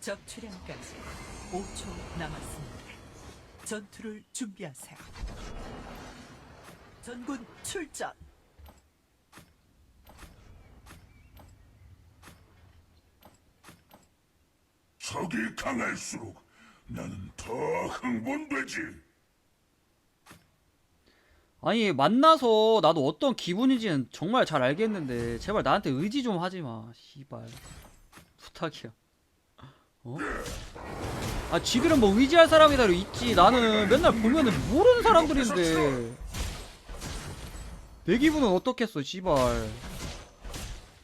적 출현까지 5초 남았습니다. 전투를 준비하세요. 전군 출전. 적이 강할수록 나는 더 흥분되지. 아니 만나서 나도 어떤 기분인지는 정말 잘 알겠는데 제발 나한테 의지 좀 하지 마. 씨발. 부탁이야. 어? 아 지들은 뭐 의지할 사람이다 있지. 나는 맨날 보면은 모르는 사람들인데. 내 기분은 어떻겠어, 씨발.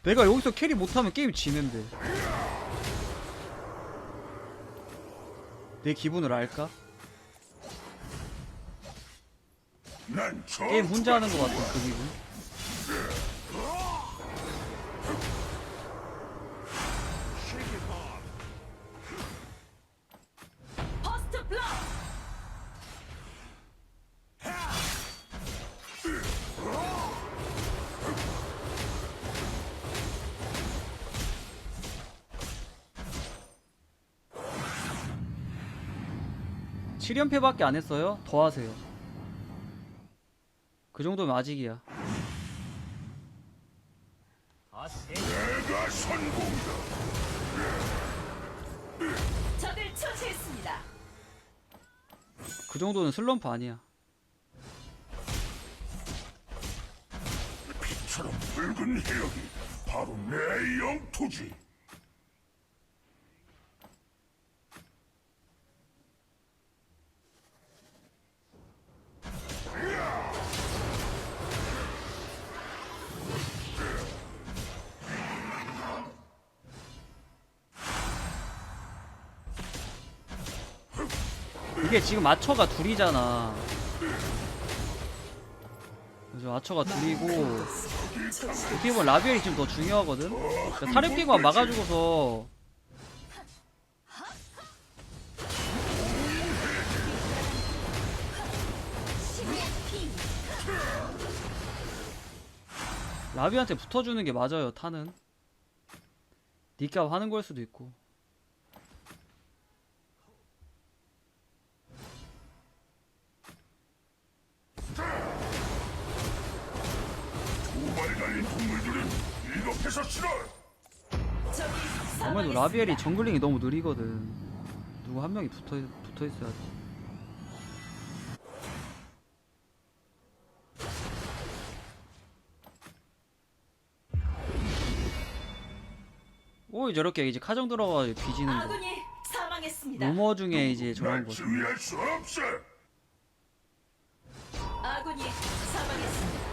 내가 여기서 캐리 못하면 게임 지는데. 내 기분을 알까? 게임 혼자 하는 것 같은 그 기분. 7연패밖에 안 했어요? 더 하세요. 그 정도면 아직이야. 내가 선공이다. 적을 처치했습니다. 그 정도는 슬럼프 아니야. 빛처럼 붉은 해역이 바로 내 영토지. 이게 지금 마처가 둘이잖아. 그래서 마처가 둘이고 어떻게 보면 라비엘이 지금 더 중요하거든. 그러니까 사립기관 막아주고서 라비한테 붙어주는 게 맞아요. 타는. 니값 하는 걸 수도 있고. 아무래도. 라비엘이 정글링이 너무 느리거든. 누구 한 명이 붙어 붙어 있어야 돼. 오 저렇게 이제 카정 들어가지고 뒤지는 거. 아군이 사망했습니다. 루머 중에 이제 저런 날 거. 지휘할 수 없어. 아군이 사망했습니다.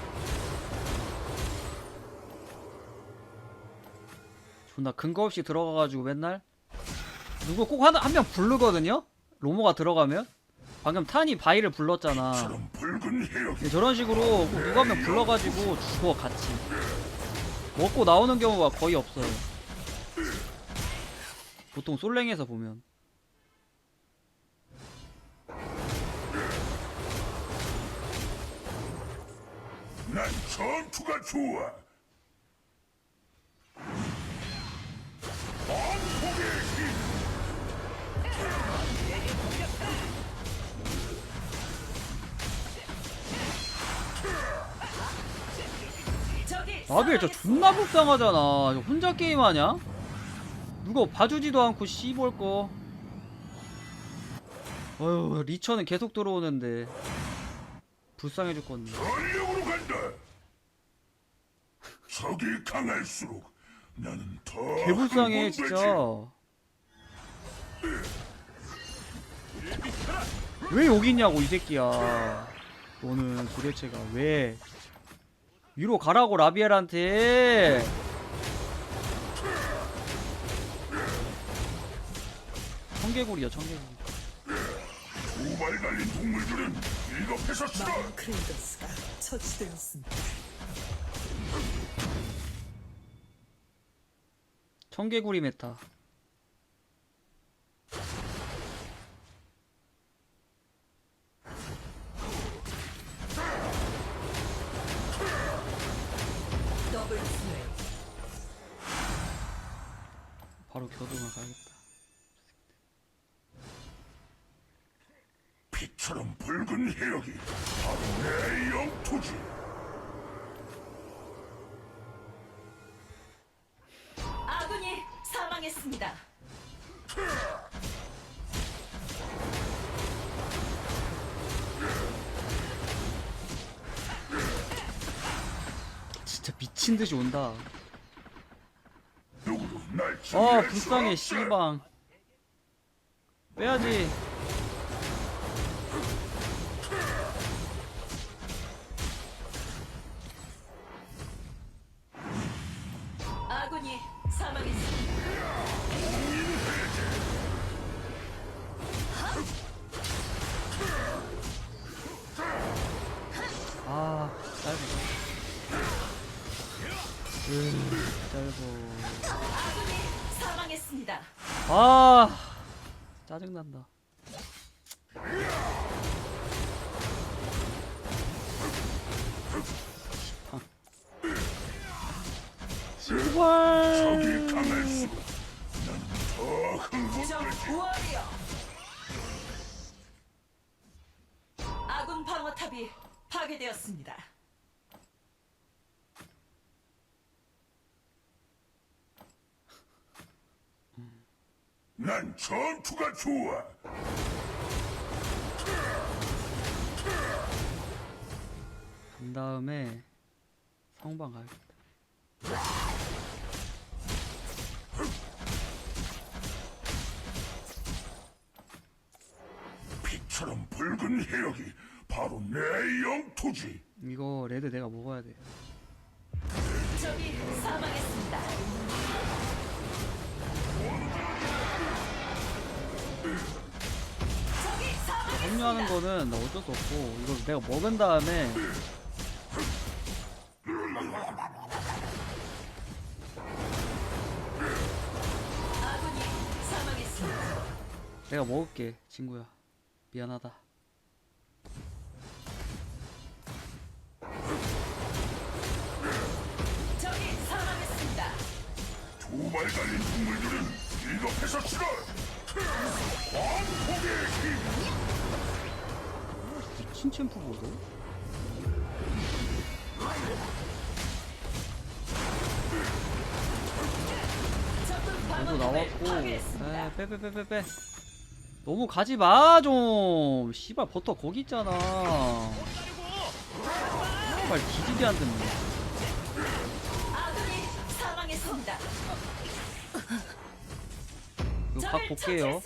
존나 근거 없이 들어가가지고 맨날 누구 꼭한명 부르거든요. 로모가 들어가면 방금 탄이 바이를 불렀잖아. 근데 저런 식으로 꼭 누가 한 명 불러가지고 죽어 같이 먹고 나오는 경우가 거의 없어요 보통 솔랭에서 보면 난 전투가 좋아. 라비엘 저. 존나 불쌍하잖아 저 혼자 게임하냐? 누가 봐주지도 않고 씨볼 거 어휴 리처는 계속 들어오는데 불쌍해 죽겠네 전력으로 간다. 적이 강할수록 나는 더 개불쌍해. 진짜 왜 여기 있냐고 이 새끼야 너는 도대체가 왜 위로 가라고 라비엘한테 청개구리야 청개구리 두 마리 달린 동물들은 일곱해서. 마린 크레이더스가 처치되었습니다. 청개구리 메타 이처럼 붉은 해역이 바로 내 영토지. 아군이 사망했습니다! 진짜 미친 듯이 온다. 아, 불쌍해, 씨방. 빼야지. 짧어. 아군이 사망했습니다. 아 짜증난다. 제발. 아군 방어탑이 파괴되었습니다. 난 전투가 좋아. 간 다음에 성방 가야겠다. 빛처럼 붉은 해역이 바로 내 영토지. 이거 레드 내가 먹어야 돼. 적이 사망했습니다. 합류하는 거는 나 어쩔 수 없고 이거 내가 먹은 다음에. 내가 먹을게 친구야. 미안하다. 적이 사망했습니다. 두발 달린 동물들은 일곱에서 치라. 광폭의 힘. 챔프거든. 적군 얘도 나왔고. 파괴했습니다. 에, 빼, 빼, 빼, 빼, 빼. 너무 가지 마, 좀. 씨발, 버터 거기 있잖아. 씨발, 뒤지게 안 듣네. 각 볼게요.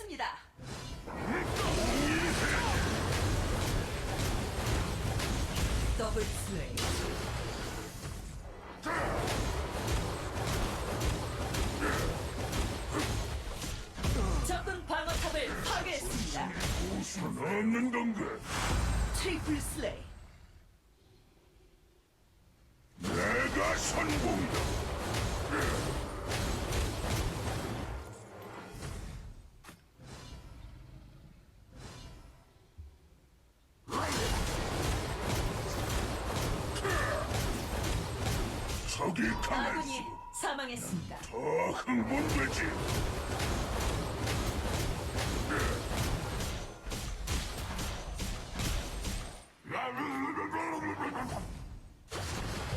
적군 방어탑을 파괴했습니다. 없는 건가? 트리플 슬레이. 적이 강할수록 사망했습니다. 더 흥분되지.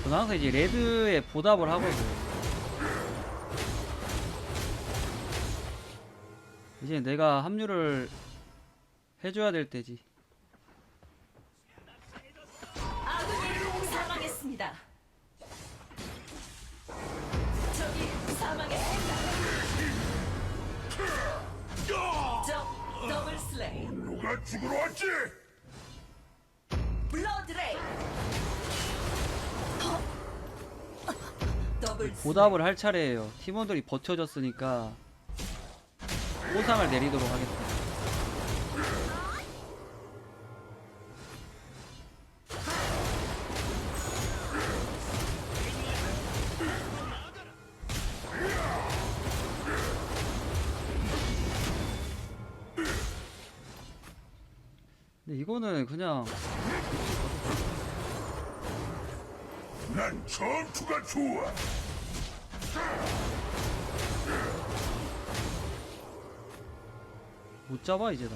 저는 항상 이제 레드에 보답을 하거든. 이제 내가 합류를 해줘야 될 때지. 누가 죽으러 왔지? 블러드 레이. 더블 보답을 할 차례예요. 팀원들이 버텨줬으니까 보상을 내리도록 하겠다. 이거는 그냥 난 전투가 좋아. 못 잡아 이제 나.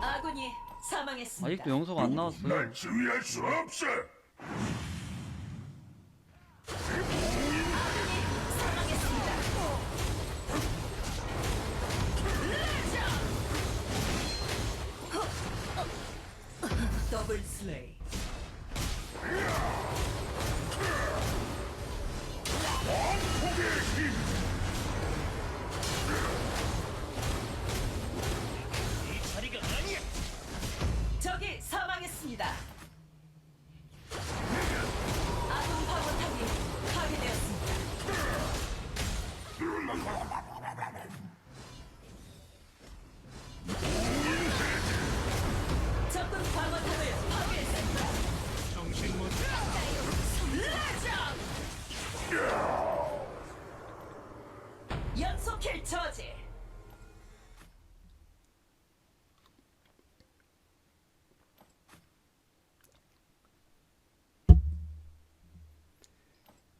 아군이 사망했습니다. 아직도 영서가 안 나왔어요. 날 지휘할 수 없어. 왕국의 힘. 적이 사망했습니다. 파괴되었습니다. 저지.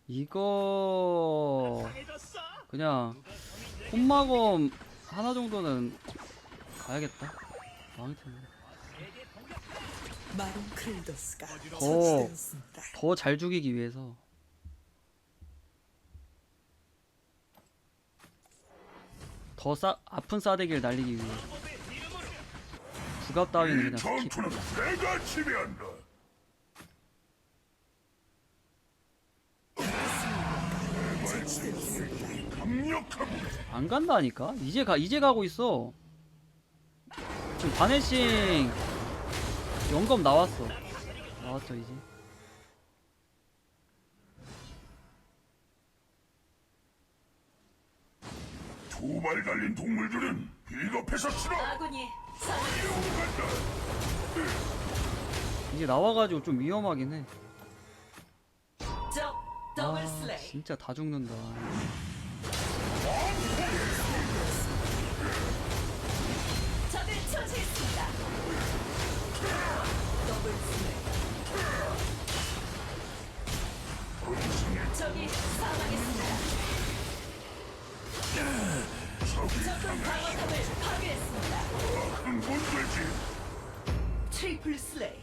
이거 그냥 홈마검 하나 정도는 가야겠다. 망했네. 마린 크레이더스가 어. 처치되었습니다. 더 잘 죽이기 위해서 더 싸, 아픈 싸대기를 날리기 위해. 부갑 따위는 이 그냥 전투는 내가 지배한다. 강력하고 안 간다니까? 이제 가 이제 가고 있어. 지금 바네싱 영검 나왔어. 나왔죠 이제 두 발 달린 동물들은 비겁해서 싫어. 아군이. 간다. 이제 나와가지고 좀 위험하긴 해 적 더블 아, 슬레이. 진짜 다 죽는다 적을 처치했습니다. 더블 슬레이. 적이 사망했습니다. 적군 방어탑을 파괴했습니다. 큰 문제지. 트리플 슬레이.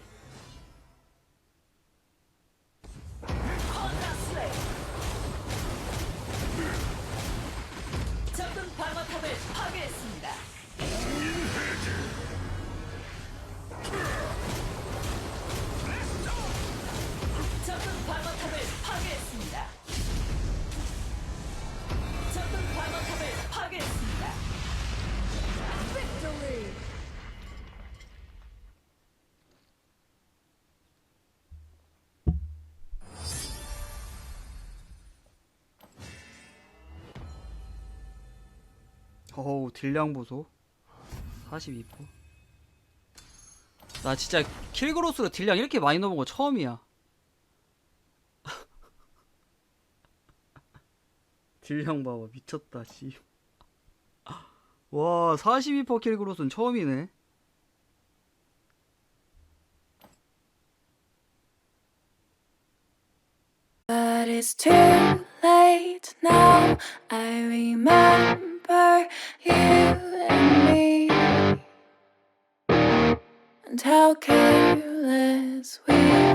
어우 딜량 보소 42%. 나 진짜 킬그로스로 딜량 이렇게 많이 넣은 거 처음이야. 딜량 봐봐 미쳤다 씨. 와 42% 킬그로스는 처음이네. But it's too late now. I remember you and me, and how careless we